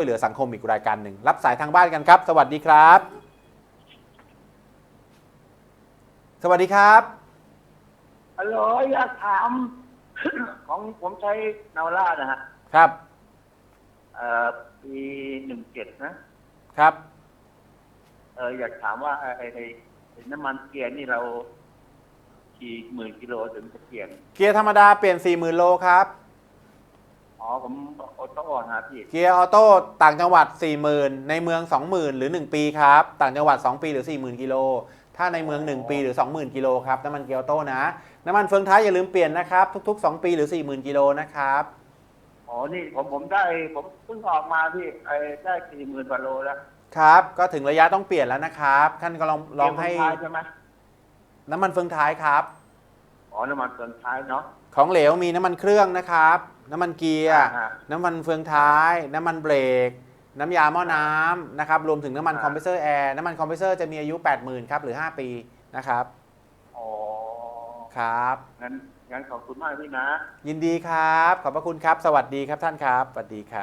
ช่วยเหลือสังคมอีกรายการหนึ่ง รับสายทางบ้านกันครับ สวัสดีครับ สวัสดีครับฮัลโหลอยากถาม ของผมใช้นาวล่านะฮะครับ เอ่อปีหนึ่งเจ็ดนะครับ เอออยากถามว่าไอ้ไอ้ไอ้ไอ้น้ำมันเกียร์นี่เรากี่หมื่นกิโลถึงจะเปลี่ยนเกียร์ธรรมดาเปลี่ยน 40,000 โลครับ อ๋อผมโอโต้ฮะพี่เกียร์ออโต้ต่างจังหวัด 40,000 ในเมือง 20,000 หรือ 1 ปีครับ ต่างจังหวัด 2 ปีหรือ 40,000 กิโล ถ้าในเมือง 1 ปีหรือ 20,000 กิโลครับ น้ำมันเกียร์ออโต้นะ น้ำมันเฟืองท้ายอย่าลืมเปลี่ยนนะครับ ทุก ๆ 2 ปีหรือ 40,000 กิโลนะครับ อ๋อนี่ผมผมได้ผมเพิ่งออกมาพี่ไอ้ได้สี่หมื่นกว่าโลแล้วครับ ก็ถึงระยะต้องเปลี่ยนแล้วนะครับ ท่านก็ลองลองให้เกียร์คนท้ายใช่ไหมน้ำมันเฟืองท้ายครับ อ๋อน้ำมันส่วนท้ายเนาะ ของเหลวมีน้ำมันเครื่องนะครับ น้ำมันเกียร์ อ่าฮะน้ำมันเฟืองท้าย น้ำมันเบรก น้ำยาหม้อน้ำนะครับ รวมถึงน้ำมันอ่า คอมเพรสเซอร์แอร์ น้ำมันคอมเพรสเซอร์จะมีอายุ 80,000 ครับหรือ 5 ปีนะครับ อ๋อครับ งั้นงั้นขอบคุณมากพี่นะ ยินดีครับ ขอบพระคุณครับ สวัสดีครับท่านครับ สวัสดีครับ